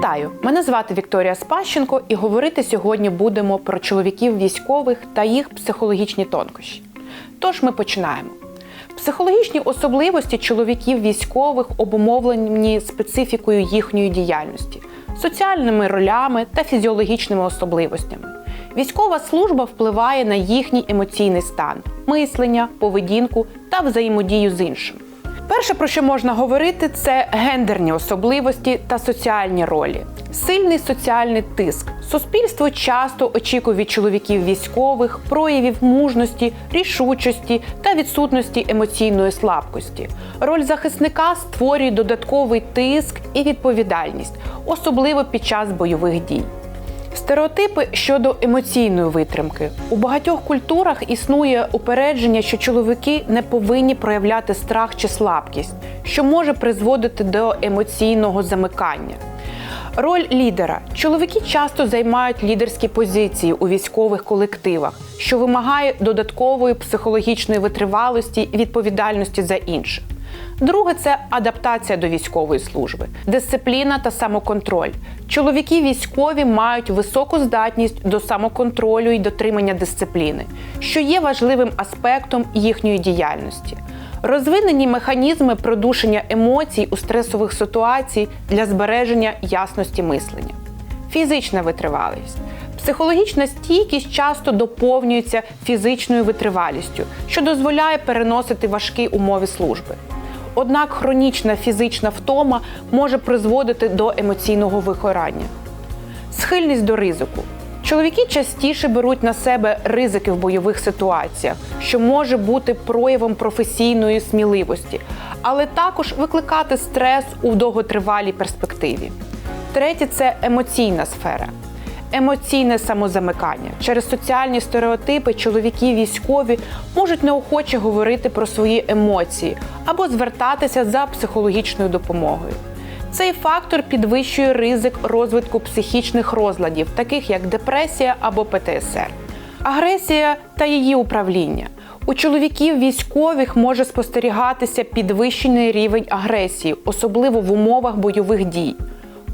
Вітаю! Мене звати Вікторія Спащенко, і говорити сьогодні будемо про чоловіків військових та їх психологічні тонкощі. Тож ми починаємо. Психологічні особливості чоловіків військових обумовлені специфікою їхньої діяльності, соціальними ролями та фізіологічними особливостями. Військова служба впливає на їхній емоційний стан, мислення, поведінку та взаємодію з іншим. Перше, про що можна говорити, це гендерні особливості та соціальні ролі. Сильний соціальний тиск. Суспільство часто очікує від чоловіків військових проявів мужності, рішучості та відсутності емоційної слабкості. Роль захисника створює додатковий тиск і відповідальність, особливо під час бойових дій. Стереотипи щодо емоційної витримки у багатьох культурах існує упередження, що чоловіки не повинні проявляти страх чи слабкість, що може призводити до емоційного замикання. Роль лідера. Чоловіки часто займають лідерські позиції у військових колективах, що вимагає додаткової психологічної витривалості і відповідальності за інших. Друге це адаптація до військової служби, дисципліна та самоконтроль. Чоловіки військові мають високу здатність до самоконтролю і дотримання дисципліни, що є важливим аспектом їхньої діяльності. Розвинені механізми продушення емоцій у стресових ситуаціях для збереження ясності мислення. Фізична витривалість. Психологічна стійкість часто доповнюється фізичною витривалістю, що дозволяє переносити важкі умови служби. Однак хронічна фізична втома може призводити до емоційного вигорання. Схильність до ризику. Чоловіки частіше беруть на себе ризики в бойових ситуаціях, що може бути проявом професійної сміливості, але також викликати стрес у довготривалій перспективі. Третє це емоційна сфера. Емоційне самозамикання через соціальні стереотипи чоловіки військові можуть неохоче говорити про свої емоції або звертатися за психологічною допомогою. Цей фактор підвищує ризик розвитку психічних розладів, таких як депресія або ПТСР. Агресія та її управління. У чоловіків військових може спостерігатися підвищений рівень агресії, особливо в умовах бойових дій.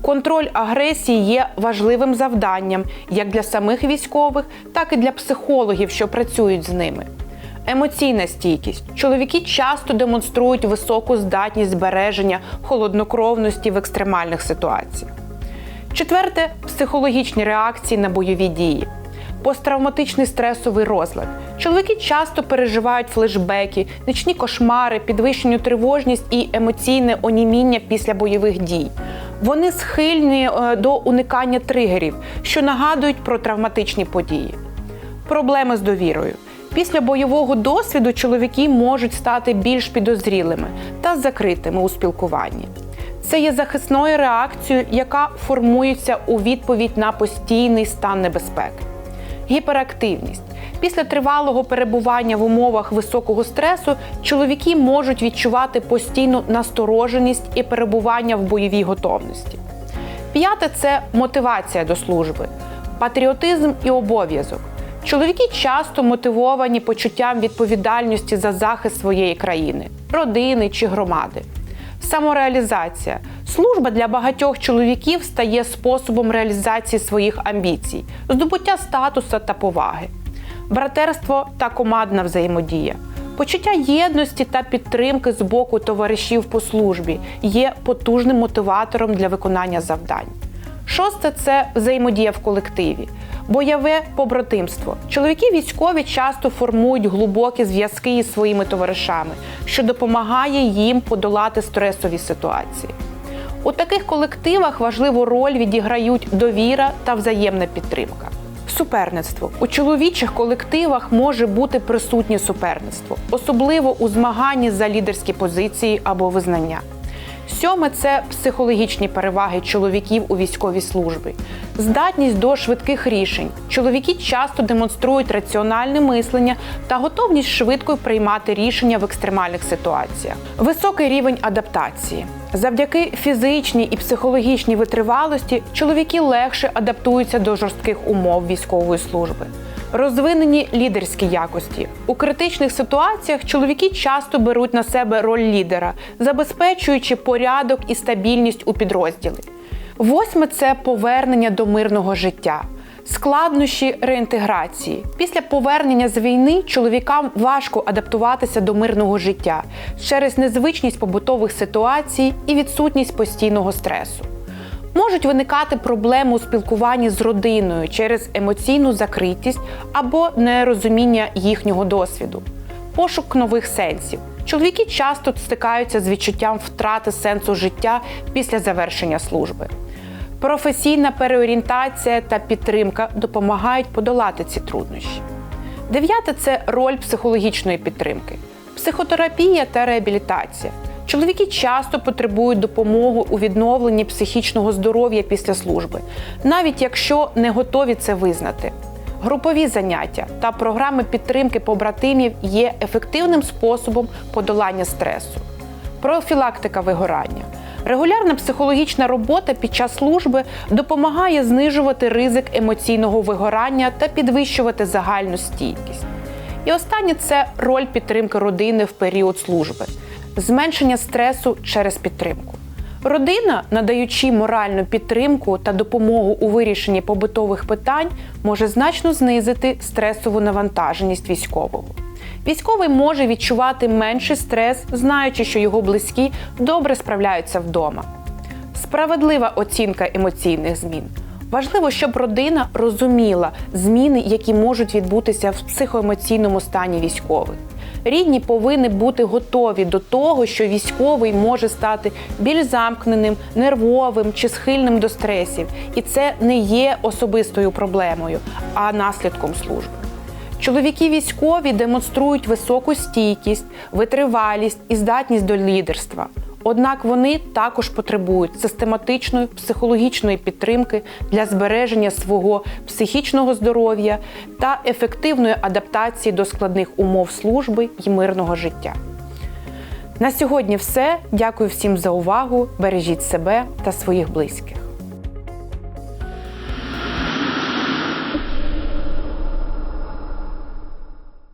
Контроль агресії є важливим завданням як для самих військових, так і для психологів, що працюють з ними. Емоційна стійкість. Чоловіки часто демонструють високу здатність збереження холоднокровності в екстремальних ситуаціях. Четверте психологічні реакції на бойові дії. Посттравматичний стресовий розлад. Чоловіки часто переживають флешбеки, нічні кошмари, підвищену тривожність і емоційне оніміння після бойових дій. Вони схильні е, до уникання тригерів, що нагадують про травматичні події. Проблеми з довірою. Після бойового досвіду чоловіки можуть стати більш підозрілими та закритими у спілкуванні. Це є захисною реакцією, яка формується у відповідь на постійний стан небезпеки. Гіперактивність. Після тривалого перебування в умовах високого стресу чоловіки можуть відчувати постійну настороженість і перебування в бойовій готовності. П'яте це мотивація до служби, патріотизм і обов'язок. Чоловіки часто мотивовані почуттям відповідальності за захист своєї країни, родини чи громади. Самореалізація. Служба для багатьох чоловіків стає способом реалізації своїх амбіцій, здобуття статусу та поваги, братерство та командна взаємодія. Почуття єдності та підтримки з боку товаришів по службі є потужним мотиватором для виконання завдань. Шосте це взаємодія в колективі, бойове побратимство. Чоловіки військові часто формують глибокі зв'язки із своїми товаришами, що допомагає їм подолати стресові ситуації. У таких колективах важливу роль відіграють довіра та взаємна підтримка. Суперництво у чоловічих колективах може бути присутнє суперництво, особливо у змаганні за лідерські позиції або визнання. Сьоме це психологічні переваги чоловіків у військовій службі, здатність до швидких рішень. Чоловіки часто демонструють раціональне мислення та готовність швидко приймати рішення в екстремальних ситуаціях. Високий рівень адаптації. Завдяки фізичній і психологічній витривалості чоловіки легше адаптуються до жорстких умов військової служби. Розвинені лідерські якості у критичних ситуаціях чоловіки часто беруть на себе роль лідера, забезпечуючи порядок і стабільність у підрозділі. Восьме це повернення до мирного життя. Складнощі реінтеграції. Після повернення з війни чоловікам важко адаптуватися до мирного життя через незвичність побутових ситуацій і відсутність постійного стресу. Можуть виникати проблеми у спілкуванні з родиною через емоційну закритість або нерозуміння їхнього досвіду, пошук нових сенсів. Чоловіки часто стикаються з відчуттям втрати сенсу життя після завершення служби. Професійна переорієнтація та підтримка допомагають подолати ці труднощі. Дев'яте це роль психологічної підтримки, психотерапія та реабілітація. Чоловіки часто потребують допомоги у відновленні психічного здоров'я після служби, навіть якщо не готові це визнати. Групові заняття та програми підтримки побратимів є ефективним способом подолання стресу. Профілактика вигорання. Регулярна психологічна робота під час служби допомагає знижувати ризик емоційного вигорання та підвищувати загальну стійкість. І останнє це роль підтримки родини в період служби, зменшення стресу через підтримку. Родина, надаючи моральну підтримку та допомогу у вирішенні побутових питань, може значно знизити стресову навантаженість військового. Військовий може відчувати менший стрес, знаючи, що його близькі добре справляються вдома. Справедлива оцінка емоційних змін. Важливо, щоб родина розуміла зміни, які можуть відбутися в психоемоційному стані військових. Рідні повинні бути готові до того, що військовий може стати більш замкненим, нервовим чи схильним до стресів, і це не є особистою проблемою, а наслідком служби. Чоловіки військові демонструють високу стійкість, витривалість і здатність до лідерства. Однак вони також потребують систематичної психологічної підтримки для збереження свого психічного здоров'я та ефективної адаптації до складних умов служби і мирного життя. На сьогодні все. Дякую всім за увагу. Бережіть себе та своїх близьких.